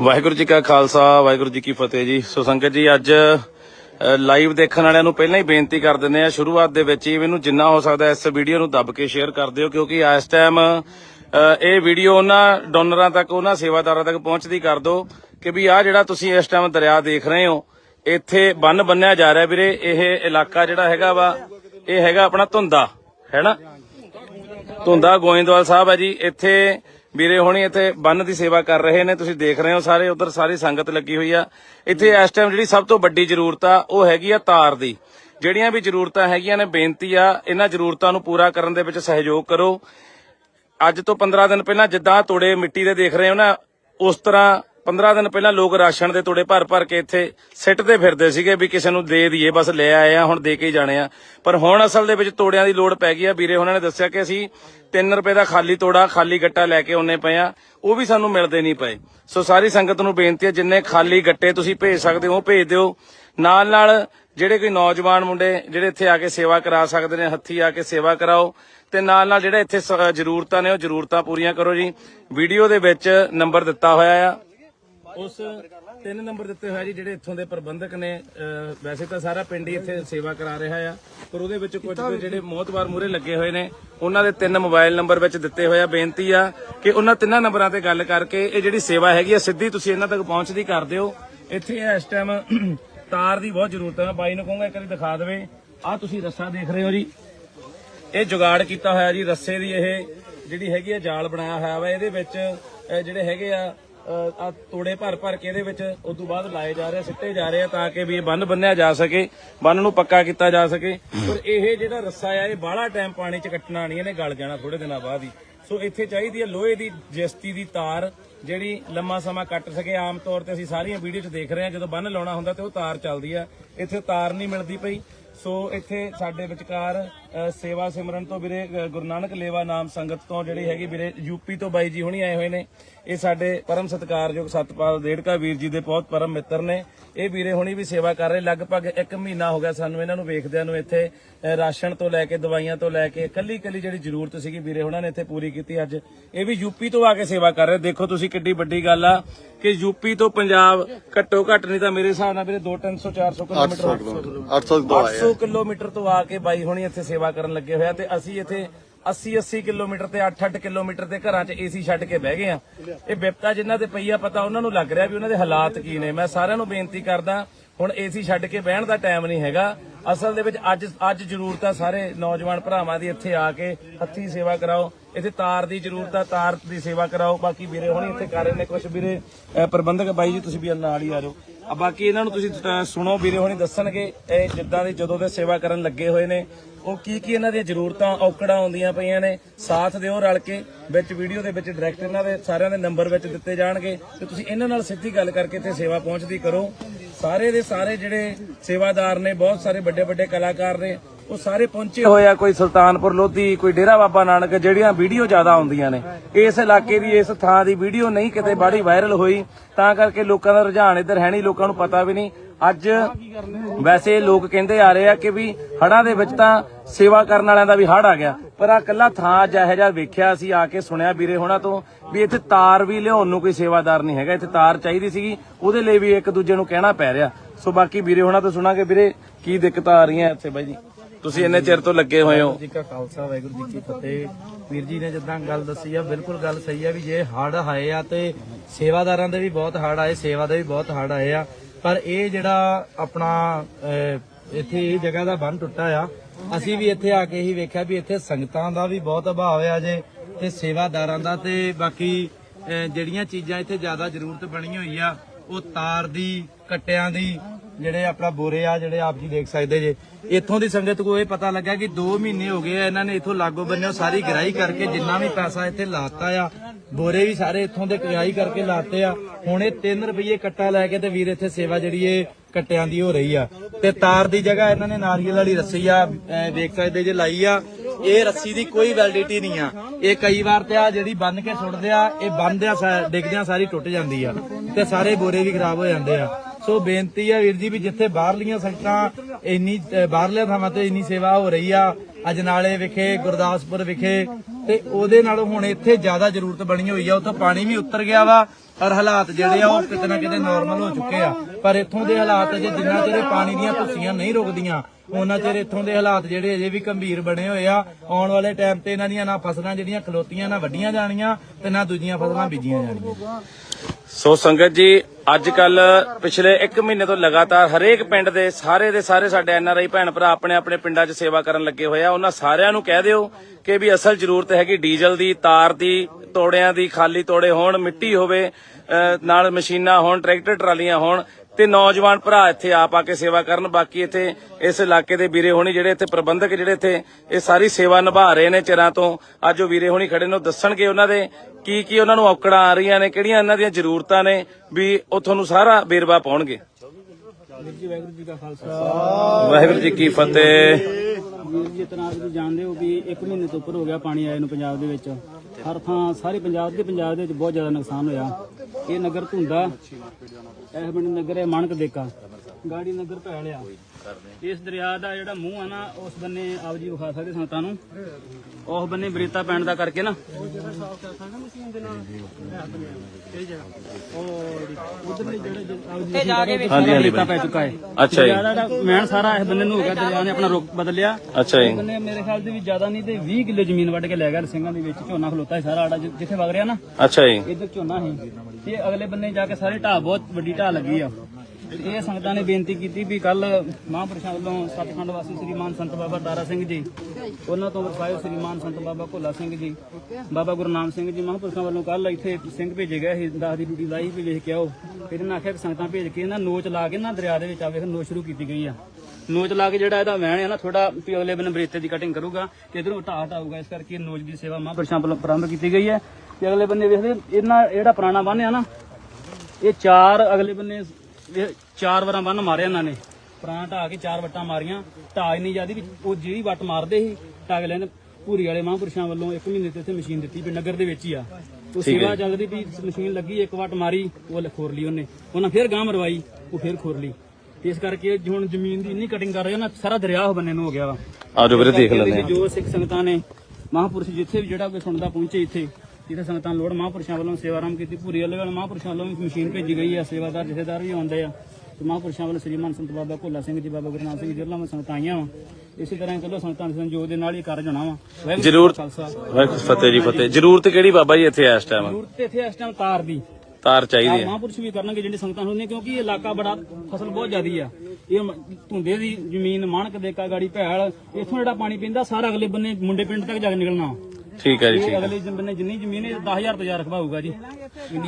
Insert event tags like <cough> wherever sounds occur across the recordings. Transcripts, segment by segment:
ਵਾਹਿਗੁਰੂ ਜੀ ਕਾ ਖਾਲਸਾ, ਵਾਹਿਗੁਰੂ ਜੀ ਕੀ ਫਤਿਹ ਜੀ। ਸੋ ਸੰਗਤ ਜੀ, ਅੱਜ ਲਾਈਵ ਦੇਖਣ ਵਾਲਿਆਂ ਨੂੰ ਪਹਿਲਾਂ ਹੀ ਬੇਨਤੀ ਕਰ ਦਿੰਦੇ ਆ ਸ਼ੁਰੂਆਤ ਦੇ ਵਿੱਚ ਹੀ ਮੈਨੂੰ ਜਿੰਨਾ ਹੋ ਸਕਦਾ ਇਸ ਵੀਡੀਓ ਨੂੰ ਦੱਬ ਕੇ ਸ਼ੇਅਰ ਕਰ ਦਿਓ, ਕਿਉਂਕਿ ਇਸ ਟਾਈਮ ਇਹ ਵੀਡੀਓ ਉਹਨਾਂ ਡੋਨਰਾਂ ਤੱਕ, ਉਹਨਾਂ ਸੇਵਾਦਾਰਾਂ ਤੱਕ ਪਹੁੰਚਦੀ ਕਰ ਦਿਓ। ਕਿ ਵੀ ਆ ਜਿਹੜਾ ਤੁਸੀਂ ਇਸ ਟਾਈਮ ਦਰਿਆ ਦੇਖ ਰਹੇ ਹੋ, ਇੱਥੇ ਬੰਨ ਬੰਨਿਆ ਜਾ ਰਿਹਾ ਵੀਰੇ, ਇਹ ਇਲਾਕਾ ਜਿਹੜਾ ਹੈਗਾ ਵਾ, ਇਹ ਹੈਗਾ ਆਪਣਾ ਧੁੰਦਾ, ਹੈਨਾ? ਧੁੰਦਾ ਗੋਇੰਦਵਾਲ ਸਾਹਿਬ ਹੈ ਜੀ, ਇੱਥੇ ਵੀਰੇ ਹੋਣੀ ਇੱਥੇ ਬੰਨ ਦੀ ਸੇਵਾ ਕਰ ਰਹੇ ਨੇ, ਤੁਸੀਂ ਦੇਖ ਰਹੇ ਹੋ ਸਾਰੇ, ਉਧਰ ਸਾਰੀ ਸੰਗਤ ਲੱਗੀ ਹੋਈ ਆ। ਇੱਥੇ ਇਸ ਟਾਈਮ ਜਿਹੜੀ ਸਭ ਤੋਂ ਵੱਡੀ ਜ਼ਰੂਰਤ ਆ, ਉਹ ਹੈਗੀ ਆ ਤਾਰ ਦੀ। ਜਿਹੜੀਆਂ ਵੀ ਜ਼ਰੂਰਤਾਂ ਹੈਗੀਆਂ ਨੇ, ਬੇਨਤੀ ਆ, ਇਹਨਾਂ ਜ਼ਰੂਰਤਾਂ ਨੂੰ ਪੂਰਾ ਕਰਨ ਦੇ ਵਿੱਚ ਸਹਿਯੋਗ ਕਰੋ। ਅੱਜ ਤੋਂ 15 ਦਿਨ ਪਹਿਲਾਂ ਜਿੱਦਾਂ ਤੋੜੇ ਮਿੱਟੀ ਦੇ ਦੇਖ ਰਹੇ ਹੋ ਨਾ, ਉਸ ਤਰ੍ਹਾਂ 15 ਦਿਨ ਪਹਿਲਾਂ ਲੋਕ ਰਾਸ਼ਨ ਦੇ ਤੋੜੇ ਭਰ ਭਰ ਕੇ ਇੱਥੇ ਸਿੱਟਦੇ ਫਿਰਦੇ ਸੀਗੇ ਵੀ ਕਿਸੇ ਨੂੰ ਦੇ ਦਈਏ, ਬਸ ਲੈ ਆਏ ਆ, ਹੁਣ ਦੇ ਕੇ ਹੀ ਜਾਣੇ ਆ। ਪਰ ਹੁਣ ਅਸਲ ਦੇ ਵਿੱਚ ਤੋੜਿਆਂ ਦੀ ਲੋੜ ਪੈ ਗਈ ਆ। ਵੀਰੇ ਉਹਨਾਂ ਨੇ ਦੱਸਿਆ ਕਿ ਅਸੀਂ 3 ਰੁਪਏ ਦਾ ਖਾਲੀ ਤੋੜਾ, ਖਾਲੀ ਗੱਟਾ ਲੈ ਕੇ ਆਉਨੇ ਪਏ ਆ। ਉਹ ਵੀ ਸਾਨੂੰ ਮਿਲਦੇ ਨਹੀਂ ਪਏ। ਸੋ ਸਾਰੀ ਸੰਗਤ ਨੂੰ ਬੇਨਤੀ ਹੈ ਜਿੰਨੇ ਖਾਲੀ ਗੱਟੇ ਤੁਸੀਂ ਭੇਜ ਸਕਦੇ ਹੋ, ਉਹ ਭੇਜ ਦਿਓ। ਨਾਲ ਨਾਲ ਜਿਹੜੇ ਕੋਈ ਨੌਜਵਾਨ ਮੁੰਡੇ, ਜਿਹੜੇ ਇੱਥੇ ਆ ਕੇ ਸੇਵਾ ਕਰਾ ਸਕਦੇ ਨੇ, ਹੱਥੀ ਆ ਕੇ ਸੇਵਾ ਕਰਾਓ। ਤੇ ਨਾਲ ਨਾਲ ਜਿਹੜੇ ਇੱਥੇ ਜ਼ਰੂਰਤਾਂ ਨੇ, ਉਹ ਜ਼ਰੂਰਤਾਂ ਪੂਰੀਆਂ ਕਰੋ ਜੀ। ਵੀਡੀਓ ਦੇ ਵਿੱਚ ਨੰਬਰ ਦਿੱਤਾ ਹੋਇਆ ਆ। ਉਸ ਤਿੰਨ ਨੰਬਰ ਦਿੱਤੇ ਹੋਇਆ ਜੀ ਜਿਹੜੇ ਇੱਥੋਂ ਦੇ ਪ੍ਰਬੰਧਕ ਨੇ ਅਹ ਵੈਸੇ ਤਾਂ ਸਾਰਾ ਪਿੰਡ ਹੀ ਇੱਥੇ ਸੇਵਾ ਕਰਾ ਰਿਹਾ ਆ ਪਰ ਉਹਦੇ ਵਿੱਚ ਕੁਝ ਕੁ ਜਿਹੜੇ ਮੋਹਤਵਾਰ ਮੂਰੇ ਲੱਗੇ ਹੋਏ ਨੇ ਉਹਨਾਂ ਦੇ ਤਿੰਨ ਮੋਬਾਈਲ ਨੰਬਰ ਵਿੱਚ ਦਿੱਤੇ ਹੋਏ ਆ ਬੇਨਤੀ ਆ ਕਿ ਉਹਨਾਂ ਤਿੰਨਾਂ ਨੰਬਰਾਂ ਤੇ ਗੱਲ ਕਰਕੇ ਇਹ ਜਿਹੜੀ ਸੇਵਾ ਹੈਗੀ ਆ ਸਿੱਧੀ ਤੁਸੀਂ ਇਹਨਾਂ ਤੱਕ ਪਹੁੰਚਦੀ ਕਰ ਦਿਓ। ਇੱਥੇ ਇਸ ਟਾਈਮ <clears throat> ਤਾਰ ਦੀ ਬਹੁਤ ਜ਼ਰੂਰਤ ਹੈ ਬਾਈ ਨੂੰ ਕਹੂੰਗਾ ਇੱਕ ਵਾਰੀ ਦਿਖਾ ਦੇਵੇ। ਆਹ ਤੁਸੀਂ ਰੱਸਾ ਦੇਖ ਰਹੇ ਹੋ ਜੀ। ਇਹ ਜੁਗਾੜ ਕੀਤਾ ਹੋਇਆ ਜੀ ਰੱਸੇ ਦੀ ਇਹ ਜਿਹੜੀ ਹੈਗੀ ਆ ਜਾਲ ਬਣਾਇਆ ਹੋਇਆ ਵਾ ਇਹਦੇ ਵਿੱਚ ਅਹ ਜਿਹੜੇ ਹੈਗੇ ਆ ਆ ਤੋੜੇ ਭਰ ਭਰ ਕੇ ਇਹਦੇ ਵਿੱਚ ਉਸ ਤੋਂ ਬਾਅਦ ਲਾਏ ਜਾ ਰਹੇ ਆ, ਸਿੱਟੇ ਜਾ ਰਹੇ ਆ ਤਾਂ ਕਿ ਵੀ ਇਹ ਬੰਨ ਬੰਨਿਆ ਜਾ ਸਕੇ ਬੰਨ ਨੂੰ ਪੱਕਾ ਕੀਤਾ ਜਾ ਸਕੇ। ਪਰ ਇਹ ਜਿਹੜਾ ਰੱਸਾ ਆ ਇਹ ਬਾਹਲਾ ਟਾਈਮ ਪਾਣੀ 'ਚ ਕੱਟਣਾ ਨਹੀਂ ਇਹਨੇ ਗਲ ਜਾਣਾ ਥੋੜੇ ਦਿਨਾਂ ਬਾਅਦ ਹੀ। ਸੋ ਇੱਥੇ ਚਾਹੀਦੀ ਹੈ ਲੋਹੇ ਦੀ ਜਿਸਤੀ ਦੀ ਤਾਰ ਜਿਹੜੀ ਲੰਮਾ ਸਮਾਂ ਕੱਟ ਸਕੇ। ਆਮ ਤੌਰ ਤੇ ਅਸੀਂ ਸਾਰੀਆਂ ਵੀਡੀਓ 'ਚ ਦੇਖ ਰਹੇ ਹਾਂ ਜਦੋਂ ਬੰਨ ਲਾਉਣਾ ਹੁੰਦਾ ਤੇ ਉਹ ਤਾਰ ਚੱਲਦੀ ਆ। ਇੱਥੇ ਤਾਰ ਨਹੀਂ ਮਿਲਦੀ ਪਈ। ਸੋ ਇੱਥੇ ਸਾਡੇ ਵਿਚਕਾਰ ਸੇਵਾ ਸਿਮਰਨ ਤੋਂ ਵੀਰੇ ਗੁਰੂ ਨਾਨਕ ਲੇਵਾ ਨਾਮ ਸੰਗਤ ਤੋਂ ਜਿਹੜੀ ਹੈਗੀ ਵੀਰੇ ਯੂਪੀ ਤੋਂ ਬਾਈ ਜੀ ਹੁਣੀ ਆਏ ਹੋਏ ਨੇ। ਇਹ ਸਾਡੇ ਪਰਮ ਸਤਿਕਾਰਯੋਗ ਸਤਪਾਲ ਦੇੜਕਾ ਵੀਰ ਜੀ ਦੇ ਬਹੁਤ ਪਰਮ ਮਿੱਤਰ ਨੇ। ਇਹ ਵੀਰੇ ਹੁਣੀ ਵੀ ਸੇਵਾ ਕਰ ਰਹੇ ਲਗਭਗ 1 ਮਹੀਨਾ ਹੋ ਗਿਆ ਸਾਨੂੰ ਇਹਨਾਂ ਨੂੰ ਵੇਖਦਿਆਂ ਨੂੰ ਇੱਥੇ ਰਾਸ਼ਨ ਤੋਂ ਲੈ ਕੇ ਦਵਾਈਆਂ ਤੋਂ ਲੈ ਕੇ ਕੱਲੀ ਕੱਲੀ ਜਿਹੜੀ ਜ਼ਰੂਰਤ ਸੀਗੀ ਵੀਰੇ ਹੁਣਾਂ ਨੇ ਇੱਥੇ ਪੂਰੀ ਕੀਤੀ ਅੱਜ। ਇਹ ਵੀ ਯੂਪੀ ਤੋਂ ਆ ਕੇ ਸੇਵਾ ਕਰ ਰਹੇ। ਦੇਖੋ ਤੁਸੀਂ ਕਿੱਡੀ ਵੱਡੀ ਗੱਲ ਆ ਕਿ ਯੂਪੀ ਤੋਂ ਪੰਜਾਬ ਘੱਟੋ ਘੱਟ ਨਹੀਂ ਤਾਂ ਮੇਰੇ ਹਿਸਾਬ ਨਾਲ ਵੀਰੇ 2 300 400 ਕਿਲੋਮੀਟਰ 800 ਤੋਂ ਆਏ 800 ਕਿਲੋਮੀਟਰ ਤੋਂ ਆ ਕੇ ਬਾਈ ਹੁਣੀ ਇੱਥੇ ਸੇਵਾ ਸੇਵਾ ਕਰਨ ਲੱਗੇ ਹੋਇਆ ਤੇ ਅਸੀਂ ਇੱਥੇ 80 80 ਕਿਲੋਮੀਟਰ ਤੇ 8 8 ਕਿਲੋਮੀਟਰ ਤੇ ਘਰਾਂ 'ਚ ਏਸੀ ਛੱਡ ਕੇ ਬਹਿ ਗਏ ਆ। ਇਹ ਵਿਪਤਾ ਜਿਨ੍ਹਾਂ ਤੇ ਪਈ ਪਤਾ ਉਹਨਾਂ ਨੂੰ ਲੱਗ ਰਿਹਾ ਵੀ ਉਹਨਾਂ ਦੇ ਹਾਲਾਤ ਕੀ ਨੇ। ਮੈਂ ਸਾਰਿਆਂ ਨੂੰ ਬੇਨਤੀ ਕਰਦਾ, ਹੁਣ ਏਸੀ ਛੱਡ ਕੇ ਬਹਿਣ ਦਾ ਟਾਈਮ ਨਹੀਂ ਹੈਗਾ। ਅਸਲ ਦੇ ਵਿੱਚ ਅੱਜ ਅੱਜ ਜ਼ਰੂਰਤ ਆ ਸਾਰੇ ਨੌਜਵਾਨ ਭਰਾਵਾਂ ਦੀ ਇੱਥੇ ਆ ਕੇ ਹੱਥੀ ਸੇਵਾ ਕਰਾਓ। ਇੱਥੇ ਤਾਰ ਦੀ ਜ਼ਰੂਰਤ ਆ, ਤਾਰ ਦੀ ਸੇਵਾ ਕਰਾਓ। ਬਾਕੀ ਵੀਰੇ ਹੁਣੀ ਇੱਥੇ ਕਰ ਰਹੇ ਨੇ ਕੁਝ ਵੀਰੇ ਪ੍ਰਬੰਧਕ ਬਾਈ ਜੀ, ਤੁਸੀਂ ਵੀ ਨਾਲ ਹੀ ਆ ਜਾਓ। ਆ ਬਾਕੀ ਇਹਨਾਂ ਨੂੰ ਤੁਸੀਂ ਸੁਣੋ ਵੀਰੇ ਹੁਣੀ ਦੱਸਣਗੇ, ਇਹ ਜਿੱਦਾਂ ਦੀ ਜਦੋਂ ਦੇ ਸੇਵਾ ਕਰਨ ਲੱਗੇ ਹੋਏ ਨੇ। ਉਹ ਕੀ ਕੀ ਇਹਨਾਂ ਦੀਆਂ ਜ਼ਰੂਰਤਾਂ, ਔਕੜਾਂ ਆਉਂਦੀਆਂ ਪਈਆਂ ਨੇ, ਸਾਥ ਦਿਓ ਰਲ ਕੇ, ਵਿੱਚ ਵੀਡੀਓ ਦੇ ਵਿੱਚ ਡਾਇਰੈਕਟ ਇਹਨਾਂ ਦੇ ਸਾਰਿਆਂ ਦੇ ਨੰਬਰ ਵਿੱਚ ਦਿੱਤੇ ਜਾਣਗੇ, ਤੇ ਤੁਸੀਂ ਇਹਨਾਂ ਨਾਲ ਸਿੱਧੀ ਗੱਲ ਕਰਕੇ ਇੱਥੇ ਸੇਵਾ ਪਹੁੰਚਦੀ ਕਰੋ। ਸਾਰੇ ਦੇ ਸਾਰੇ ਜਿਹੜੇ ਸੇਵਾਦਾਰ ਨੇ, ਬਹੁਤ ਸਾਰੇ ਵੱਡੇ ਵੱਡੇ ਕਲਾਕਾਰ ਨੇ, ਉਹ ਸਾਰੇ ਪਹੁੰਚੇ ਹੋਏ ਆ ਕੋਈ ਸੁਲਤਾਨਪੁਰ ਲੋਧੀ, ਕੋਈ ਡੇਰਾ ਬਾਬਾ ਨਾਨਕ, ਜਿਹੜੀਆਂ ਵੀਡੀਓ ਜ਼ਿਆਦਾ ਆਉਂਦੀਆਂ ਨੇ। ਇਸ ਇਲਾਕੇ ਦੀ, ਇਸ ਥਾਂ ਦੀ ਵੀਡੀਓ ਨਹੀਂ ਕਿਤੇ ਬਾੜੀ ਵਾਇਰਲ ਹੋਈ, ਤਾਂ ਕਰਕੇ ਲੋਕਾਂ ਦਾ ਰੁਝਾਨ ਇੱਧਰ ਹੈ ਨਹੀਂ, ਲੋਕਾਂ ਨੂੰ ਪਤਾ ਵੀ ਨਹੀਂ। ਅੱਜ ਵੈਸੇ ਲੋਕ ਕਹਿੰਦੇ ਆ ਰਹੇ ਆ ਕਿ ਵੀ ਹੜਾਂ ਦੇ ਵਿੱਚ ਤਾਂ ਸੇਵਾ ਕਰਨ ਵਾਲਿਆਂ ਦਾ ਵੀ ਹੜ ਆ ਗਿਆ। ਪਰ ਆ ਕੱਲਾ ਥਾਂ ਅੱਜ ਜਿਹਾ ਵੇਖਿਆ ਅਸੀਂ, ਆ ਕੇ ਸੁਣਿਆ ਵੀਰੇ ਹੋਣਾ ਤੋਂ ਵੀ ਇੱਥੇ ਤਾਰ ਵੀ ਲਿਆਉਣ ਨੂੰ ਕੋਈ ਸੇਵਾਦਾਰ ਨਹੀਂ ਹੈਗਾ। ਇੱਥੇ ਤਾਰ ਚਾਹੀਦੀ ਸੀਗੀ, ਉਹਦੇ ਲਈ ਵੀ ਇੱਕ ਦੂਜੇ ਨੂੰ ਕਹਿਣਾ ਪੈ ਰਿਹਾ। ਸੋ ਬਾਕੀ ਵੀਰੇ ਹੋਣਾ ਤੋਂ ਸੁਣਾਂਗੇ। ਵੀਰੇ, ਕੀ ਦਿੱਕਤਾਂ ਆ ਰਹੀਆਂ ਇੱਥੇ ਬਾਈ ਜੀ? ਤੁਸੀਂ ਇੰਨੇ ਚਿਰ ਤੋਂ ਲੱਗੇ ਹੋਏ ਹੋ। ਜੀ ਕਾ ਖਾਲਸਾ, ਵਾਹਿਗੁਰੂ ਜੀ ਕੀ ਫਤਿਹ। ਵੀਰ ਜੀ ਨੇ ਜਿੱਦਾਂ ਗੱਲ ਦੱਸੀ ਆ, ਬਿਲਕੁਲ ਗੱਲ ਸਹੀ ਆ ਵੀ ਜੇ ਹੜ ਆਏ ਆ ਤੇ ਸੇਵਾਦਾਰਾਂ ਦੇ ਵੀ ਬਹੁਤ ਹੜ ਆਏ, ਸੇਵਾ ਦੇ ਵੀ ਬਹੁਤ ਹੜ ਆਏ ਆ। ਪਰ ਇਹ ਜਿਹੜਾ ਆਪਣਾ ਇੱਥੇ ਇਹ ਜਗ੍ਹਾ ਦਾ ਬੰਨ ਟੁੱਟਾ ਆ, ਅਸੀਂ ਵੀ ਇੱਥੇ ਆ ਕੇ ਹੀ ਵੇਖਿਆ ਵੀ ਇੱਥੇ ਸੰਗਤਾਂ ਦਾ ਵੀ ਬਹੁਤ ਅਭਾਵ ਆ ਜੇ ਤੇ ਸੇਵਾਦਾਰਾਂ ਦਾ ਤੇ ਬਾਕੀ ਜਿਹੜੀਆਂ ਚੀਜ਼ਾਂ ਇੱਥੇ ਜ਼ਿਆਦਾ ਜ਼ਰੂਰਤ ਬਣੀ ਹੋਈ ਆ, ਉਹ ਤਾਰ ਦੀ, ਕੱਟਿਆਂ ਦੀ, ਜਿਹੜੇ ਆਪਣਾ ਬੋਰੇ ਆ, ਜਿਹੜੇ ਆਪ ਜੀ ਦੇਖ ਸਕਦੇ ਜੇ। ਇੱਥੋਂ ਦੀ ਸੰਗਤ ਕੋ ਇਹ ਪਤਾ ਲੱਗਾ ਕਿ 2 ਮਹੀਨੇ ਹੋ ਗਏ ਆ, ਇਹਨਾਂ ਨੇ ਇੱਥੋਂ ਲਾਗੋ ਬੰਨਿਓ ਸਾਰੀ ਗਰਾਈ ਕਰਕੇ ਜਿੰਨਾ ਵੀ ਪੈਸਾ ਇੱਥੇ ਲਾਤਾ ਆ ਬੋਰੇ ਵੀ ਸਾਰੇ ਇੱਥੋਂ ਦੇ ਗਰਾਈ ਕਰਕੇ ਲਾਤੇ ਆ। ਹੁਣ ਇਹ 3 ਰੁਪਏ ਕੱਟਾ ਲੈ ਕੇ ਤੇ ਵੀਰ ਇੱਥੇ ਸੇਵਾ ਜਿਹੜੀ ਇਹ ਕੱਟਿਆਂ ਦੀ ਹੋ ਰਹੀ ਆ। ਤੇ ਤਾਰ ਦੀ ਜਗ੍ਹਾ ਇਹਨਾਂ ਨੇ ਨਾਰੀਅਲ ਵਾਲੀ ਰੱਸੀ ਆ ਦੇਖ ਸਕਦੇ ਜੇ ਲਾਈ ਆ। ਇਹ ਰੱਸੀ ਦੀ ਕੋਈ ਵੈਲਿਡਿਟੀ ਨਹੀਂ ਆ। ਇਹ ਕਈ ਵਾਰ ਤੇ ਆ ਜਿਹੜੀ ਬੰਨ ਕੇ ਸੁੱਟਦੇ ਆ ਇਹ ਬੰਨਦਿਆਂ ਡਿੱਗਦਿਆਂ ਸਾਰੀ ਟੁੱਟ ਜਾਂਦੀ ਆ। ਤੇ ਸਾਰੇ ਬੋਰੇ ਵੀ ਖਰਾਬ ਹੋ ਜਾਂਦੇ ਆ। ਸੋ ਬੇਨਤੀ ਆ ਵੀਰ ਜੀ ਵੀ ਜਿੱਥੇ ਬਾਹਰਲੀਆਂ ਸੈਕਟਰਾਂ ਇੰਨੀ ਅ, ਬਾਹਰਲੀਆਂ ਥਾਵਾਂ ਤੇ ਇੰਨੀ ਸੇਵਾ ਹੋ ਰਹੀ ਆ ਅਜਨਾਲੇ ਵਿਖੇ ਗੁਰਦਾਸਪੁਰ ਵਿਖੇ ਤੇ ਉਹਦੇ ਨਾਲੋਂ ਹੁਣ ਇੱਥੇ ਜ਼ਿਆਦਾ ਜ਼ਰੂਰਤ ਬਣੀ ਹੋਈ ਆ। ਉੱਥੋਂ ਪਾਣੀ ਵੀ ਉਤਰ ਗਿਆ ਵਾ ਔਰ ਹਾਲਾਤ ਜਿਹੜੇ ਆ ਉਹ ਕਿਤੇ ਨਾ ਕਿਤੇ ਨਾਰਮਲ ਹੋ ਚੁੱਕੇ ਆ। ਪਰ ਇੱਥੋਂ ਦੇ ਹਾਲਾਤ ਜੇ ਜਿੰਨਾ ਚਿਰ ਇਹ ਪਾਣੀ ਦੀਆਂ ਧੁੱਸੀਆਂ ਨਹੀਂ ਰੁਕਦੀਆਂ, ਉਹਨਾਂ ਚਿਰ ਇੱਥੋਂ ਦੇ ਹਾਲਾਤ ਜਿਹੜੇ ਅਜੇ ਵੀ ਗੰਭੀਰ ਬਣੇ ਹੋਏ ਆ। ਆਉਣ ਵਾਲੇ ਟਾਈਮ ਤੇ ਇਹਨਾਂ ਦੀਆਂ ਨਾ ਫਸਲਾਂ ਜਿਹੜੀਆਂ ਖਲੋਤੀਆਂ ਨਾ ਵੱਡੀਆਂ ਜਾਣੀਆਂ ਤੇ ਨਾ ਦੂਜੀਆਂ ਫਸਲਾਂ ਬੀਜੀਆਂ ਜਾਣੀਆਂ। ਸੋ ਸੰਗਤ ਜੀ ਅੱਜ ਕੱਲ ਪਿਛਲੇ 1 ਮਹੀਨੇ ਤੋਂ ਲਗਾਤਾਰ ਹਰੇਕ ਪਿੰਡ ਦੇ ਸਾਰੇ ਦੇ ਸਾਰੇ ਸਾਡੇ ਐਨ ਆਰ ਆਈ ਭੈਣ ਭਰਾ ਆਪਣੇ ਆਪਣੇ ਪਿੰਡਾਂ 'ਚ ਸੇਵਾ ਕਰਨ ਲੱਗੇ ਹੋਏ ਆ। ਉਹਨਾਂ ਸਾਰਿਆਂ ਨੂੰ ਕਹਿ ਦਿਓ ਕਿ ਵੀ ਅਸਲ ਜ਼ਰੂਰਤ ਹੈਗੀ ਡੀਜ਼ਲ ਦੀ, ਤਾਰ ਦੀ, ਤੋੜਿਆਂ ਦੀ, ਖਾਲੀ ਤੋੜੇ ਹੋਣ, ਮਿੱਟੀ ਹੋਵੇ ਨਾਲ ਮਸ਼ੀਨਾਂ ਹੋਣ, ਟਰੈਕਟਰ, ਟਰਾਲੀਆਂ ਹੋਣ। ਤੇ ਨੌਜਵਾਨ ਭਰਾ ਇੱਥੇ ਆਪ ਆ ਕੇ ਸੇਵਾ ਕਰਨ, ਬਾਕੀ ਇੱਥੇ ਇਸ ਇਲਾਕੇ ਦੇ ਵੀਰੇ ਹੋਣੀ ਜਿਹੜੇ ਇੱਥੇ ਪ੍ਰਬੰਧਕ ਜਿਹੜੇ ਇੱਥੇ, ਇਹ ਸਾਰੀ ਸੇਵਾ ਨਿਭਾ ਰਹੇ ਨੇ ਚਿਰਾਂ ਤੋਂ। ਅੱਜ ਉਹ ਵੀਰੇ ਹੋਣੀ ਖੜੇ ਨੇ ਦੱਸਣਗੇ ਉਹਨਾਂ ਦੇ ਕੀ ਕੀ ਉਹਨਾਂ ਨੂੰ ਔਕੜਾਂ ਆ ਰਹੀਆਂ ਨੇ, ਕਿਹੜੀਆਂ ਇਹਨਾਂ ਦੀਆਂ ਜ਼ਰੂਰਤਾਂ ਨੇ, ਵੀ ਉਹ ਤੁਹਾਨੂੰ ਸਾਰਾ ਬੇਰਵਾ ਪਾਉਣਗੇ। ਵਾਹਿਗੁਰੂ ਜੀ ਕਾ ਖਾਲਸਾ ਵਾਹਿਗੁਰੂ ਜੀ ਕੀ ਫਤਿਹ। ਵੀਰ ਜੀ ਤਰ੍ਹਾਂ ਤੁਸੀਂ ਜਾਣਦੇ ਹੋ ਵੀ 1 ਮਹੀਨੇ ਤੋਂ ਉੱਪਰ ਹੋ ਗਿਆ ਪਾਣੀ ਆਏ ਨੂੰ ਪੰਜਾਬ ਦੇ ਵਿੱਚ। ਹਰ ਥਾਂ, ਸਾਰੇ ਪੰਜਾਬ ਦੇ ਪੰਜਾਬ ਦੇ ਵਿੱਚ ਬਹੁਤ ਜ਼ਿਆਦਾ ਨੁਕਸਾਨ ਹੋਇਆ। ਇਹ ਨਗਰ ਧੁੰਦਾ, ਇਹ ਬੰਨੇ ਨਗਰ ਹੈ, ਮਾਨਕ ਦੇਕਾ ਗਾੜੀ ਨਗਰ ਭੈਲਿਆ ਇਸ ਦਰਿਆ ਦਾ ਜਿਹੜਾ ਮੂੰਹ ਆ ਨਾ ਉਸ ਬੰਨੇ ਆਪ ਜੀ ਵਿਖਾ ਸਕਦੇ ਸੰਤਾਂ ਨੂੰ। ਉਸ ਬੰਨੇ ਬਰੇਤਾ ਪੈਣ ਦਾ ਕਰਕੇ ਨਾ। ਹਾਂਜੀ ਹਾਂਜੀ ਬਰੇਤਾ ਪੈ ਚੁੱਕਾ ਹੈ। ਅੱਛਾ ਜੀ। ਦਰਿਆ ਦਾ ਮੈਣ ਸਾਰਾ ਇਸ ਬੰਨੇ ਨੂੰ ਹੋ ਗਿਆ ਦਰਿਆ ਨੇ ਆਪਣਾ ਰੁਖ ਬਦਲਿਆ। ਅੱਛਾ ਜੀ। ਬੰਨੇ ਮੇਰੇ ਖਿਆਲ ਦੇ ਵੀ ਜ਼ਿਆਦਾ ਨਹੀਂ ਤੇ 20 ਕਿੱਲੇ ਜ਼ਮੀਨ ਵੱਢ ਕੇ ਲੈ ਗਿਆ ਸਿੰਘਾਂ ਦੇ ਵਿੱਚ। ਝੋਨਾ ਖਲੋਤਾ ਹੈ ਸਾਰਾ ਆੜਾ ਜਿ- ਜਿੱਥੇ ਵਗ ਰਿਹਾ ਨਾ। ਅੱਛਾ ਜੀ। ਇੱਧਰ ਝੋਨਾ ਹੈ ਤੇ ਅਗਲੇ ਬੰਨੇ ਜਾ ਕੇ ਸਾਰੇ ਢਾਹ ਬਹੁਤ ਵੱਡੀ ਢਾਹ ਲੱਗੀ ਆ। ਤੇ ਇਹ ਸੰਗਤਾਂ ਨੇ ਬੇਨਤੀ ਕੀਤੀ ਵੀ ਕੱਲ ਮਹਾਂਪੁਰਸ਼ਾਂ ਵੱਲੋਂ ਸਤਖੰਡ ਵਾਸੀ ਸ੍ਰੀਮਾਨ ਸੰਤ ਬਾਬਾ ਤਾਰਾ ਸਿੰਘ ਜੀ, ਉਹਨਾਂ ਤੋਂ ਵਰਸਾਇਓ ਸ੍ਰੀਮਾਨ ਸੰਤ ਬਾਬਾ ਭੋਲਾ ਸਿੰਘ ਜੀ, ਬਾਬਾ ਗੁਰਨਾਮ ਸਿੰਘ ਜੀ ਮਹਾਂਪੁਰਸ਼ਾਂ ਵੱਲੋਂ ਕੱਲ ਇੱਥੇ ਸਿੰਘ ਭੇਜੇ ਗਏ ਸੀ, ਦਸ ਦੀ ਡਿਊਟੀ ਲਾਈ ਵੀ ਵੇਖ ਕੇ ਆਓ। ਫਿਰ ਇਹਨਾਂ ਆਖਿਆ ਕਿ ਸੰਗਤਾਂ ਭੇਜ ਕੇ ਇਹਨਾਂ ਨੋਚ ਲਾ ਕੇ ਨਾ ਦਰਿਆ ਦੇ ਵਿੱਚ ਆ ਵੇਖ, ਨੋਚ ਸ਼ੁਰੂ ਕੀਤੀ ਗਈ ਆ। ਨੋਚ ਲਾ ਕੇ ਜਿਹੜਾ ਇਹਦਾ ਵਹਿਣ ਹੈ ਨਾ ਥੋੜਾ ਵੀ ਅਗਲੇ ਬੰਨੇ ਬਰੇਤੇ ਦੀ ਕਟਿੰਗ ਕਰੂਗਾ ਤੇ ਇਧਰੋਂ ਢਾਹ ਢਾਊਗਾ ਇਸ ਕਰਕੇ ਨੋਚ ਦੀ ਸੇਵਾ ਮਹਾਂਪੁਰਸ਼ਾਂ ਵੱਲੋਂ ਪ੍ਰਾਰੰਭ ਕੀਤੀ ਗਈ ਹੈ। ਤੇ ਅਗਲੇ ਬੰਨੇ ਵੇਖਦੇ, ਇਹਨਾਂ ਜਿਹੜਾ ਪੁਰਾਣਾ ਬੰਨ ਆ ਨਾ, ਇਹ ਚਾਰ ਅਗਲੇ ਬੰਨੇ ਚਾਰ ਵਾਰਾਂ ਬੰਨ ਮਾਰਿਆ ਇਹਨਾਂ ਨੇ। ਪੁਰਾਣਾ ਢਾਹ ਕੇ ਚਾਰ ਵੱਟਾਂ ਮਾਰੀਆਂ। ਢਾਹ ਇੰਨੀ ਜ਼ਿਆਦੀ ਵੀ ਉਹ ਜਿਹੜੀ ਵੱਟ ਮਾਰਦੇ ਸੀ ਢਾਹ ਅਗਲੇ ਨੇ ਪੂਰੀ ਵਾਲੇ ਮਹਾਂਪੁਰਸ਼ਾਂ ਵੱਲੋਂ ਇੱਕ ਮਹੀਨੇ ਤੇ ਇੱਥੇ ਮਸ਼ੀਨ ਦਿੱਤੀ ਵੀ ਨਗਰ ਦੇ ਵਿੱਚ ਹੀ ਆ। ਉਹ ਸੇਵਾ ਚੱਲਦੀ ਵੀ ਮਸ਼ੀਨ ਲੱਗੀ ਇੱਕ ਵੱਟ ਮਾਰੀ ਉਹ ਖੋਰ ਲਈ ਉਹਨੇ। ਉਹਨਾਂ ਫਿਰ ਗਾਂ ਮਰਵਾਈ ਉਹ ਫਿਰ ਖੋਰ ਲਈ। ਤੇ ਇਸ ਕਰਕੇ ਹੁਣ ਜ਼ਮੀਨ ਦੀ ਇੰਨੀ ਕਟਿੰਗ ਕਰ ਰਹੇ ਨਾ ਸਾਰਾ ਦਰਿਆ ਉਹ ਬੰਨੇ ਨੂੰ ਹੋ ਗਿਆ ਵਾ। ਆਜੋ ਵੀਰੇ ਦੇਖ ਲੈਂਦੇ ਜੋ ਸਿੱਖ ਸੰਗਤਾਂ ਨੇ ਮਹਾਂਪੁਰਸ਼ ਜਿੱਥੇ ਵੀ ਜਿਹੜਾ ਕੋਈ ਸੁਣਦਾ ਪਹੁੰਚੇ ਇੱਥੇ। ਜਿੱਥੇ ਸੰਗਤਾਂ ਲੋੜ ਮਹਾਂਪੁਰਸ਼ਾਂ ਵੱਲੋਂ ਸੇਵਾ ਆਰੰਭ ਕੀਤੀ। ਪੂਰੀ ਵਾਲੇ ਵਾਲੇ ਮਹਾਂਪੁਰਸ਼ਾਂ ਵੱਲੋਂ ਵੀ ਮਸ਼ੀਨ ਭੇਜੀ ਗਈ ਹੈ ਸੇਵਾਦਾਰ ਜਥੇਦਾਰ ਵੀ ਆਉਂਦੇ ਆ। ਤੇ ਮਹਾਂਪੁਰਸ਼ਾਂ ਵੱਲੋਂ ਸ੍ਰੀਮਾਨ ਸੰਤ ਬਾਬਾ ਭੋਲਾ ਸਿੰਘ ਜੀ ਬਾਬਾ ਗੁਰਨਾਮ ਸਿੰਘ ਜੀ ਮੈਂ ਸੰਗਤਾਂ ਆਈਆਂ ਵਾ। ਇਸੇ ਤਰ੍ਹਾਂ ਚਲੋ ਸੰਗਤਾਂ ਦੇ ਸੰਯੋਗ ਦੇ ਨਾਲ ਹੀ ਕਰ ਜਾਣਾ ਵਾ। ਜ਼ਰੂਰ। ਵਾਹਿਗੁਰੂ ਫਤਿਹ ਜੀ ਫਤਿਹ। ਜ਼ਰੂਰਤ ਕਿਹੜੀ ਬਾਬਾ ਜੀ ਇੱਥੇ ਇਸ ਟਾਈਮ ਜ਼ਰੂਰਤ ਤੇ ਇੱਥੇ ਇਸ ਟਾਈਮ ਤਾਰ ਦੀ। ਤਾਰ ਚਾਹੀਦੀ ਹੈ। ਮਹਾਂਪੁਰਸ਼ ਵੀ ਕਰਨਗੇ ਜਿਹੜੀ ਸੰਗਤਾਂ ਹੁੰਦੀਆਂ ਕਿਉਂਕਿ ਇਹ ਇਲਾਕਾ ਬੜਾ ਫਸਲ ਬਹੁਤ ਜ਼ਿਆਦੀ ਆ। ਇਹ ਧੁੰਦੇ ਦੀ ਜ਼ਮੀਨ ਮਾਣਕ ਦੇਕਾ ਗਾੜੀ ਭੈਲ ਇੱਥੋਂ ਜਿਹੜਾ ਪਾਣੀ ਪੈਂਦਾ ਸਾਰਾ ਅਗਲੇ ਬੰਨੇ ਮੁੰਡੇ ਪਿੰਡ ਤੱਕ ਜਾ ਕੇ ਨਿਕਲਣਾ। ਠੀਕ ਹੈ ਜੀ ਠੀਕ ਇਹ ਅਗਲੇ ਜਿ- ਬੰਨੇ ਜਿੰਨੀ ਜ਼ਮੀਨ ਹੈ 10000 ਤੋਂ ਜ਼ਿਆਦਾ ਰਕਬਾ ਹੋਊਗਾ ਜੀ।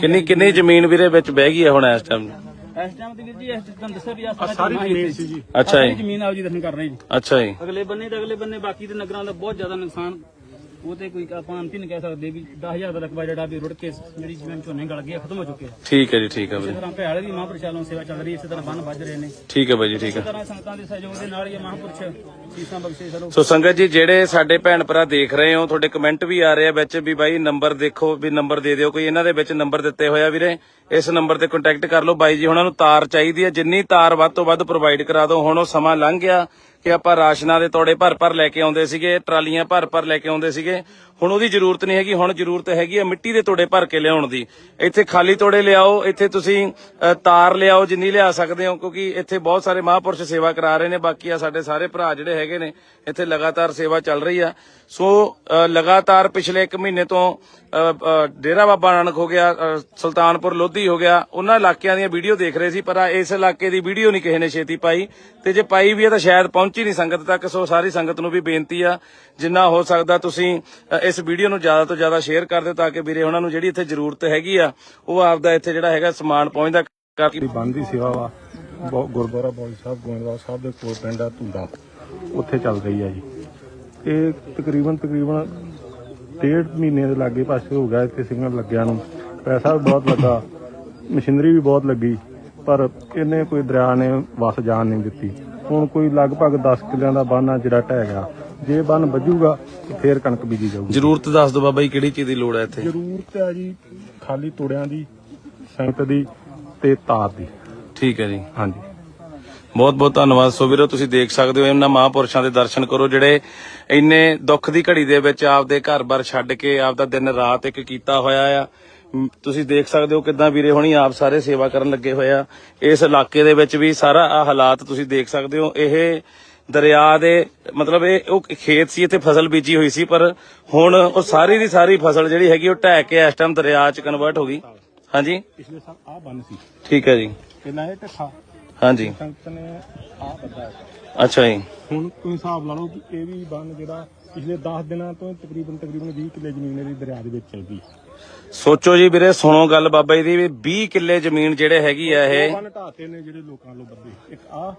ਕਿੰਨੀ ਕਿੰਨੀ ਜ਼ਮੀਨ ਵੀਰੇ ਵਿੱਚ ਬਹਿ ਗਈ ਹੈ ਹੁਣ ਇਸ ਟਾਈਮ ਇਸ ਟਾਈਮ ਤੇ ਵੀਰ ਜੀ ਇਸ ਤੁਹਾਨੂੰ ਦੱਸਿਆ ਵੀ ਆ ਸਾਰੀ ਜ਼ਮੀਨ ਸੀ ਜੀ। ਅੱਛਾ ਸਾਰੀ ਜੀ ਜ਼ਮੀਨ ਆਪ ਜੀ ਦਰਸ਼ਨ ਕਰ ਰਹੇ ਜੀ। ਅੱਛਾ ਜੀ। ਅਗਲੇ ਬੰਨੇ ਤੇ ਅਗਲੇ ਬੰਨੇ ਬਾਕੀ ਦੇ ਨਗਰਾਂ ਦਾ ਬਹੁਤ ਜ਼ਿਆਦਾ ਨੁਕਸਾਨ ਉਹ ਤੇ ਕੋਈ ਆਪਾਂ ਅੰਤ ਨਹੀਂ ਕਹਿ ਸਕਦੇ ਵੀ 10000 ਦਾ ਰਕਬਾ ਜਿਹੜਾ ਵੀ ਰੁੜ ਕੇ ਜਿਹੜੀ ਜ਼ਮੀਨ ਝੋਨੇ ਗਲ ਗਏ ਖਤਮ ਹੋ ਚੁੱਕੇ ਆ। ਠੀਕ ਹੈ ਜੀ ਠੀਕ ਹੈ ਇਸੇ ਤਰ੍ਹਾਂ ਭੈਲ ਦੀ ਮਹਾਂਪੁਰਸ਼ਾਂ ਸੇਵਾ ਚੱਲ ਰਹੀ ਹੈ, ਇਸੇ ਤਰ੍ਹਾਂ ਬੰਨ ਵੱਜ ਰਹੇ ਨੇ। ਠੀਕ ਹੈ ਬਾਈ ਜੀ ਠੀਕ ਹੈ। ਤਰ੍ਹਾਂ ਸੰਗਤਾਂ ਦੇ ਸਹਿਯੋਗ ਦੇ ਨਾਲ ਹੀ ਇਹ ਮਹਾਂਪੁਰਸ਼ ਸੀਸਾਂ ਬਖਸ਼ੇ ਸਰੋ ਸੋ ਸੰਗਤ ਜੀ ਜਿਹੜੇ ਸਾਡੇ ਭੈਣ ਭਰਾ ਦੇਖ ਰਹੇ ਹੋ ਤੁਹਾਡੇ ਕਮੈਂਟ ਵੀ ਆ ਰਹੇ ਆ ਵਿੱਚ ਵੀ ਬਾਈ ਨੰਬਰ ਦੇਖੋ ਵੀ ਨੰਬਰ ਦੇ ਦਿਓ। ਕੋਈ ਇਹਨਾਂ ਦੇ ਵਿੱਚ ਨੰਬਰ ਦਿੱਤੇ ਹੋਇਆ ਵੀਰੇ ਇਸ ਨੰਬਰ ਤੇ ਕੰਟੈਕਟ ਕਰ ਲਓ। ਬਾਈ ਜੀ ਉਹਨਾਂ ਨੂੰ ਤਾਰ ਚਾਹੀਦੀ ਹੈ ਜਿੰਨੀ ਤਾਰ ਵੱਧ ਤੋਂ ਵੱਧ ਪ੍ਰੋਵਾਈਡ ਕਰਾ ਦਿਓ ਹੁਣ ਉਹ ਸਮਾਂ ਲੰਘ ਗਿਆ। ਕਿ ਆਪਾਂ ਰਾਸ਼ਨਾਂ ਦੇ ਤੋੜੇ ਭਰ ਭਰ ਲੈ ਕੇ ਆਉਂਦੇ ਸੀਗੇ, ਟਰਾਲੀਆਂ ਭਰ ਭਰ ਲੈ ਕੇ ਆਉਂਦੇ ਸੀਗੇ। ਹੁਣ ਉਹਦੀ ਜ਼ਰੂਰਤ ਨਹੀਂ ਹੈਗੀ, ਹੁਣ ਜ਼ਰੂਰਤ ਹੈਗੀ ਹੈ ਮਿੱਟੀ ਦੇ ਤੋੜੇ ਭਰ ਕੇ ਲਿਆਉਣ ਦੀ। ਇੱਥੇ ਖਾਲੀ ਤੋੜੇ ਲਿਆਓ, ਇੱਥੇ ਤੁਸੀਂ ਤਾਰ ਲਿਆਓ ਜਿੰਨੀ ਲਿਆ ਸਕਦੇ ਹੋ, ਕਿਉਂਕਿ ਇੱਥੇ ਬਹੁਤ ਸਾਰੇ ਮਹਾਂਪੁਰਸ਼ ਸੇਵਾ ਕਰਾ ਰਹੇ ਨੇ, ਬਾਕੀ ਆ ਸਾਡੇ ਸਾਰੇ ਭਰਾ ਜਿਹੜੇ ਹੈਗੇ ਨੇ ਇੱਥੇ ਲਗਾਤਾਰ ਸੇਵਾ ਚੱਲ ਰਹੀ ਆ। ਸੋ ਲਗਾਤਾਰ ਪਿਛਲੇ 1 ਮਹੀਨੇ ਤੋਂ ਡੇਰਾ ਬਾਬਾ ਨਾਨਕ ਹੋ ਗਿਆ ਸੁਲਤਾਨਪੁਰ ਲੋਧੀ ਹੋ ਗਿਆ, ਉਹਨਾਂ ਇਲਾਕਿਆਂ ਦੀਆਂ ਵੀਡੀਓ ਦੇਖ ਰਹੇ ਸੀ, ਪਰ ਇਸ ਇਲਾਕੇ ਦੀ ਵੀਡੀਓ ਨਹੀਂ ਕਿਸੇ ਨੇ ਛੇਤੀ ਪਾਈ। ਤੇ ਜੇ ਪਾਈ ਵੀ ਹੈ ਤਾਂ ਸ਼ਾਇਦ ਪਹੁੰਚੀ ਨਹੀਂ ਸੰਗਤ ਤੱਕ, ਸੋ ਸਾਰੀ ਸੰਗਤ ਨੂੰ ਵੀ ਬੇਨਤੀ ਆ, ਜਿੰਨਾ ਹੋ ਸਕਦਾ ਤੁਸੀਂ ਇਸ ਵੀਡੀਓ ਨੂੰ ਜ਼ਿਆਦਾ ਤੋਂ ਜ਼ਿਆਦਾ ਸ਼ੇਅਰ ਕਰ ਦਿਓ, ਤਾਂ ਕਿ ਵੀਰੇ ਉਹਨਾਂ ਨੂੰ ਜਿਹੜੀ ਇੱਥੇ ਜ਼ਰੂਰਤ ਹੈਗੀ ਆ, ਉਹ ਆਪਦਾ ਇੱਥੇ ਜਿਹੜਾ ਹੈਗਾ ਸਮਾਨ ਪਹੁੰਚਦਾ ਕਰ ਦੀ ਸੇਵਾ ਵਾ ਗੁਰਦੁਆਰਾ ਬੋਲੀ ਸਾਹਿਬ, ਗੋਇੰਦਵਾਲ ਸਾਹਿਬ ਦੇ ਕੋਲ ਪਿੰਡ ਆ ਧੁੰਦਾ। ਉੱਥੇ ਚੱਲ ਰਹੀ ਆ ਜੀ। ਇਹ ਤਕਰੀਬਨ ਤਕਰੀਬਨ ਡੇਢ ਮਹੀਨੇ ਦੇ ਲਾਗੇ ਪਾਸੇ ਹੋ ਗਿਆ ਇੱਥੇ ਸਿੰਗਲ ਲੱਗਿਆ ਨੂੰ। ਪੈਸਾ ਵੀ ਬਹੁਤ ਲੱਗਾ ਮਸ਼ੀਨਰੀ ਵੀ ਬਹੁਤ ਲੱਗੀ ਪਰ ਇਹਨੇ ਕੋਈ ਦਰਿਆ ਨੇ ਵਸ ਜਾਣ ਨਹੀਂ ਦਿੱਤੀ। ਹੁਣ ਕੋਈ ਲਗਭਗ 10 ਕਿੱਲਿਆਂ ਦਾ ਬੰਨ ਜਿਹੜਾ ਢਹਿ ਗਿਆ। ਜੇ ਬੰਨ ਵੱਜੂਗਾ ਤੇ ਫੇਰ ਕਣਕ ਬੀਜੀ ਜਾਊਗੀ। ਜ਼ਰੂਰਤ ਦੱਸ ਦਿਓ ਬਾਬਾ ਜੀ ਕਿਹੜੀ ਚੀਜ਼ ਦੀ ਲੋੜ ਹੈ ਇੱਥੇ? ਜ਼ਰੂਰਤ ਹੈ ਜੀ ਖਾਲੀ ਤੋੜਿਆਂ ਦੀ ਸੰਗਤ ਦੀ ਤੇ ਤਾਰ ਦੀ। ਠੀਕ ਹੈ ਜੀ। ਹਾਂਜੀ। ਬਹੁਤ ਬਹੁਤ ਧੰਨਵਾਦ। ਸੋ ਵੀਰੋ ਤੁਸੀਂ ਦੇਖ ਸਕਦੇ ਹੋ ਇਹਨਾਂ ਮਹਾਪੁਰਸ਼ਾਂ ਦੇ ਦਰਸ਼ਨ ਕਰੋ ਜਿਹੜੇ ਇੰਨੇ ਦੁੱਖ ਦੀ ਘੜੀ ਦੇ ਵਿੱਚ ਆਪਦੇ ਘਰ-ਬਾਰ ਛੱਡ ਕੇ ਆਪਦਾ ਦਿਨ ਰਾਤ ਇੱਕ ਕੀਤਾ ਹੋਇਆ ਆ। ਤੁਸੀਂ ਦੇਖ ਸਕਦੇ ਹੋ ਕਿਦਾਂ ਵੀਰੇ ਹੁਣੀ ਆਪ ਸਾਰੇ ਸੇਵਾ ਕਰਨ ਲੱਗੇ ਹੋਏ ਆ। ਇਸ ਇਲਾਕੇ ਦੇ ਵਿੱਚ ਵੀ ਸਾਰਾ ਆ ਹਾਲਾਤ ਤੁਸੀਂ ਦੇਖ ਸਕਦੇ ਹੋ। ਇਹ ਦਰਿਆ ਦੇ ਮਤਲਬ ਇਹ ਉਹ ਖੇਤ ਸੀ ਇੱਥੇ ਫਸਲ ਬੀਜੀ ਹੋਈ ਸੀ ਪਰ ਹੁਣ ਉਹ ਸਾਰੀ ਦੀ ਸਾਰੀ ਫਸਲ ਜਿਹੜੀ ਹੈਗੀ ਉਹ ਢਹਿ ਕੇ ਇਸ ਟਾਈਮ ਦਰਿਆ 'ਚ ਕਨਵਰਟ ਹੋ ਗਈ। ਹਾਂਜੀ? ਪਿਛਲੇ ਸਾਲ ਆ ਬੰਨ ਸੀ। ਠੀਕ ਹੈ ਜੀ। ਪਹਿਲਾਂ ਇਹ ਢੱਠਾ ਹਾਂਜੀ। ਸੰਗਤ ਨੇ ਆ ਬੱਦਾ ਅੱਛਾ ਜੀ। ਹੁਣ ਤੁਸੀਂ ਹਿਸਾਬ ਲਾ ਲਓ ਕਿ ਇਹ ਵੀ ਬੰਨ ਜਿਹੜਾ ਪਿਛਲੇ 10 ਦਿਨਾਂ ਤੋਂ ਤਕਰੀਬਨ ਤਕਰੀਬਨ 20 ਕਿੱਲੇ ਜ਼ਮੀਨ ਇਹਦੀ ਦਰਿਆ ਦੇ ਵਿੱਚ ਚਲ ਗਈ ਸੋਚੋ ਜੀ ਵੀਰੇ ਸੁਣੋ ਗੱਲ ਬਾਬਾ ਜੀ ਦੀ ਵੀ 20 ਕਿੱਲੇ ਜ਼ਮੀਨ ਜਿਹੜੇ ਹੈਗੀ ਆ ਇਹ। ਬੰਨ ਢਾਤੇ ਨੇ ਜਿਹੜੇ ਲੋਕਾਂ ਨੂੰ ਬੱਦੇ ਇੱਕ ਆ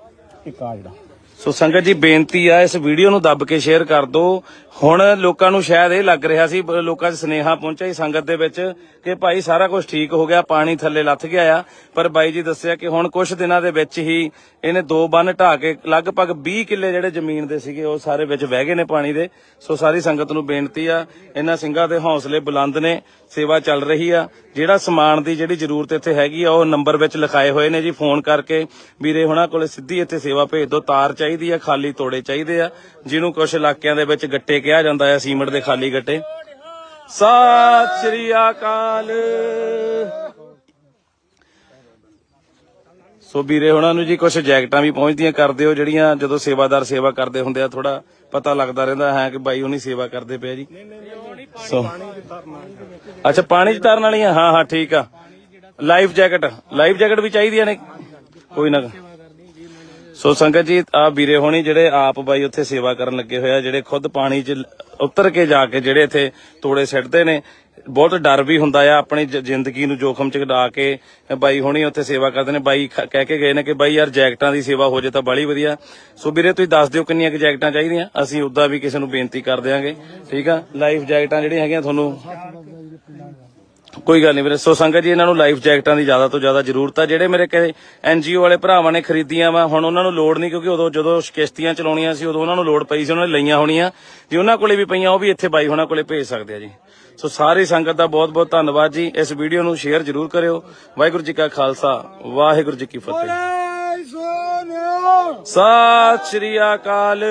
ਇੱਕ ਆ ਜਿਹੜਾ। ਸੋ ਸੰਗਤ ਜੀ, ਬੇਨਤੀ ਆ, ਇਸ ਵੀਡੀਓ ਨੂੰ ਦੱਬ ਕੇ ਸ਼ੇਅਰ ਕਰ ਦਿਓ। ਹੁਣ ਲੋਕਾਂ ਨੂੰ ਸ਼ਾਇਦ ਇਹ ਲੱਗ ਰਿਹਾ ਸੀ ਲੋਕਾਂ 'ਚ ਸਨੇਹਾ ਪਹੁੰਚਿਆ ਸੀ ਸੰਗਤ ਦੇ ਵਿੱਚ ਕਿ ਭਾਈ ਸਾਰਾ ਕੁਝ ਠੀਕ ਹੋ ਗਿਆ, ਪਾਣੀ ਥੱਲੇ ਲੱਥ ਗਿਆ ਆ। ਪਰ ਬਾਈ ਜੀ ਦੱਸਿਆ ਕਿ ਹੁਣ ਕੁਝ ਦਿਨਾਂ ਦੇ ਵਿੱਚ ਹੀ ਇਹਨੇ ਦੋ ਬੰਨ ਢਾ ਕੇ ਲਗਭਗ 20 ਕਿੱਲੇ ਜਿਹੜੇ ਜ਼ਮੀਨ ਦੇ ਸੀਗੇ, ਉਹ ਸਾਰੇ ਵਿੱਚ ਵਹਿ ਗਏ ਨੇ ਪਾਣੀ ਦੇ। ਸੋ ਸਾਰੀ ਸੰਗਤ ਨੂੰ ਬੇਨਤੀ ਆ, ਇਹਨਾਂ ਸਿੰਘਾਂ ਦੇ ਹੌਸਲੇ ਬੁਲੰਦ ਨੇ, ਸੇਵਾ ਚੱਲ ਰਹੀ ਆ। ਜਿਹੜਾ ਸਮਾਨ ਦੀ ਜਿਹੜੀ ਜ਼ਰੂਰਤ ਇੱਥੇ ਹੈਗੀ ਆ, ਉਹ ਨੰਬਰ ਵਿੱਚ ਲਿਖਾਏ ਹੋਏ ਨੇ ਜੀ, ਫੋਨ ਕਰਕੇ। ਵੀਰੇ ਹੁਣਾਂ ਕੋਲੇ ਸਿੱਧੀ ਇੱਥੇ ਸੇਵਾ ਭੇਜ ਦਿਓ, ਤਾਰ ਚਾਹੀਦੀ ਆ, ਖਾਲੀ ਤੋੜੇ ਚਾਹੀਦੇ ਆ। ਜਿਹਨੂੰ ਕੁਝ ਇਲਾਕਿਆਂ ਦੇ ਵਿੱਚ ਗੱਟੇ ਕਿਹਾ ਜਾਂਦਾ ਆ, ਸੀਮਟ ਦੇ ਖਾਲੀ ਗੱਟੇ। ਸਤਿ ਸ਼੍ਰੀ ਅਕਾਲ। ਸੋ ਵੀਰੇ, ਹੁਣਾਂ ਨੂੰ ਜੀ ਕੁਝ ਜੈਕਟਾਂ ਵੀ ਪਹੁੰਚਦੀਆਂ ਕਰਦੇ ਹੋ, ਜਿਹੜੀਆਂ ਜਦੋਂ ਸੇਵਾਦਾਰ ਸੇਵਾ ਕਰਦੇ ਹੁੰਦੇ ਆ ਥੋੜਾ ਪਤਾ ਲੱਗਦਾ ਰਹਿੰਦਾ ਹੈ ਕਿ ਬਾਈ ਹੁਣੀ ਸੇਵਾ ਕਰਦੇ ਪਏ ਜੀ। ਸੋ ਅੱਛਾ, ਪਾਣੀ ਚ ਤਰਨ ਵਾਲੀਆਂ? ਹਾਂ ਹਾਂ, ਠੀਕ ਆ। ਲਾਈਫ ਜੈਕਟ ਲਾਈਫ ਜੈਕਟ ਵੀ ਚਾਹੀਦੀਆਂ ਨੇ? ਕੋਈ ਨਾ। ਸੋ ਸੰਗਤ ਜੀ ਆ ਵੀਰੇ ਹੋਣੀ ਜਿਹੜੇ ਆਪ ਬਾਈ ਉੱਥੇ ਸੇਵਾ ਕਰਨ ਲੱਗੇ ਹੋਇਆ ਜਿਹੜੇ ਖੁਦ ਪਾਣੀ 'ਚ ਉਤਰ ਕੇ ਜਾ ਕੇ ਜਿਹੜੇ ਇੱਥੇ ਤੋੜੇ ਸਿੱਟਦੇ ਨੇ, ਬਹੁਤ ਡਰ ਵੀ ਹੁੰਦਾ ਆ ਆਪਣੀ ਜ- ਜ਼ਿੰਦਗੀ ਨੂੰ ਜੋਖਮ 'ਚ ਡਾ ਕੇ ਬਾਈ ਹੋਣੀ ਉੱਥੇ ਸੇਵਾ ਕਰਦੇ ਨੇ। ਬਾਈ ਖ- ਕਹਿ ਕੇ ਗਏ ਨੇ ਕਿ ਬਾਈ ਯਾਰ ਜੈਕਟਾਂ ਦੀ ਸੇਵਾ ਹੋ ਜੇ ਤਾਂ ਬਾਲੀ ਵਧੀਆ। ਸੋ ਵੀਰੇ ਤੁਸੀਂ ਦੱਸ ਦਿਓ ਕਿੰਨੀਆਂ ਕੁ ਜੈਕਟਾਂ ਚਾਹੀਦੀਆਂ। ਅਸੀਂ ਉਦਾਂ ਵੀ ਕਿਸੇ ਨੂੰ ਬੇਨਤੀ ਕਰ ਦਿਆਂਗੇ। ਠੀਕ ਆ? ਲਾਈਫ ਜੈਕਟਾਂ ਜਿਹੜੀਆਂ ਹੈਗੀਆਂ ਤੁਹਾਨੂੰ ਕੋਈ ਗੱਲ ਨਹੀਂ ਵੀਰੇ। ਸੋ ਸੰਗਤ ਜੀ ਇਹਨਾਂ ਨੂੰ ਲਾਈਫ ਜੈਕਟਾਂ ਦੀ ਜ਼ਿਆਦਾ ਤੋਂ ਜ਼ਿਆਦਾ ਜ਼ਰੂਰਤ ਆ। ਜਿਹੜੇ ਮੇਰੇ ਕਹੇ ਐਨਜੀਓ ਵਾਲੇ ਭਰਾਵਾਂ ਨੇ ਖਰੀਦੀਆਂ ਵਾ ਹੁਣ ਉਹਨਾਂ ਨੂੰ ਲੋੜ ਨਹੀਂ ਕਿਉਂਕਿ ਉਦੋਂ ਜਦੋਂ ਕਿਸ਼ਤੀਆਂ ਚਲਾਉਣੀਆਂ ਸੀ ਉਦੋਂ ਉਹਨਾਂ ਨੂੰ ਲੋੜ ਪਈ ਸੀ ਉਹਨਾਂ ਨੇ ਲਈਆਂ ਹੋਣੀਆਂ। ਜੇ ਉਹਨਾਂ ਕੋਲੇ ਵੀ ਪਈਆਂ ਉਹ ਵੀ ਇੱਥੇ ਬਾਈ ਹੋਣਾ ਕੋਲੇ ਭੇਜ ਸਕਦੇ ਆ ਜੀ। ਸੋ ਸਾਰੀ ਸੰਗਤ ਦਾ ਬਹੁਤ ਬਹੁਤ ਧੰਨਵਾਦ ਜੀ। ਇਸ ਵੀਡੀਓ ਨੂੰ ਸ਼ੇਅਰ ਜ਼ਰੂਰ ਕਰਿਓ। ਵਾਹਿਗੁਰੂ ਜੀ ਕਾ ਖਾਲਸਾ ਵਾਹਿਗੁਰੂ ਜੀ ਕੀ ਫਤਿਹ। ਸਤਿ ਸ਼੍ਰੀ ਅਕਾਲ।